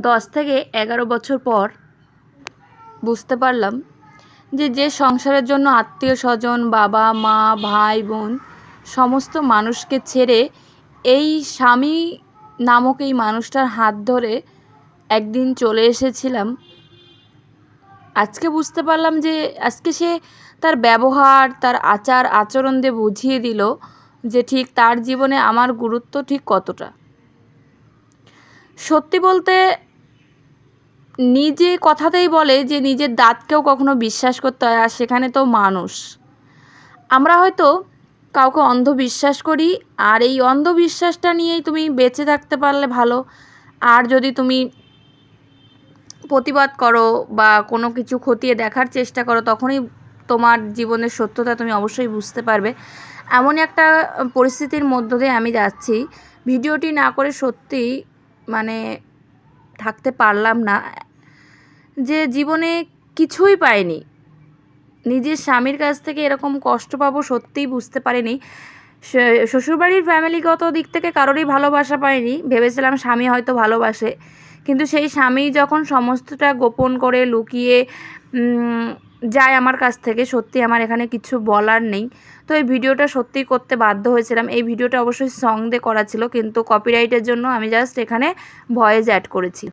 দশ থেকে এগারো বছর পর বুঝতে পারলাম যে যে সংসারের জন্য আত্মীয় স্বজন, বাবা, মা, ভাই, বোন সমস্ত মানুষকে ছেড়ে এই স্বামী নামক এই মানুষটার হাত ধরে একদিন চলে এসেছিলাম। আজকে বুঝতে পারলাম যে আজকে সে তার ব্যবহার, তার আচার, আচরণ দিয়ে বুঝিয়ে দিল যে ঠিক তার জীবনে আমার গুরুত্ব ঠিক কতটা। সত্যি বলতে নিজে কথাতেই বলে যে নিজের দাঁতকেও কখনো বিশ্বাস করতে হয়, আর সেখানে তো মানুষ। আমরা হয়তো কাউকে অন্ধবিশ্বাস করি, আর এই অন্ধবিশ্বাসটা নিয়েই তুমি বেঁচে থাকতে পারলে ভালো। আর যদি তুমি প্রতিবাদ করো বা কোনো কিছু খতিয়ে দেখার চেষ্টা করো, তখনই তোমার জীবনের সত্যতা তুমি অবশ্যই বুঝতে পারবে। এমনই একটা পরিস্থিতির মধ্য দিয়ে আমি যাচ্ছি। ভিডিওটি না করে সত্যি মানে থাকতে পারলাম না। যে জীবনে কিছুই পায়নি নিজের স্বামীর কাছ থেকে এরকম কষ্ট পাবো সত্যিই বুঝতে পারিনি। শ্বশুরবাড়ির ফ্যামিলিগত দিক থেকে কারোরই ভালোবাসা পাইনি। ভেবেছিলাম স্বামী হয়তো ভালোবাসে। কিন্তু সেই স্বামী যখন সমস্তটা গোপন করে লুকিয়ে যায় আমার কাছ থেকে, সত্যি আমার এখানে কিছু বলার নেই। তো এই ভিডিওটা সত্যি করতে বাধ্য হয়েছিলাম। এই ভিডিওটা অবশ্যই সং করা ছিল, কিন্তু কপিরাইটের জন্য আমি জাস্ট এখানে ভয়েস অ্যাড করেছি।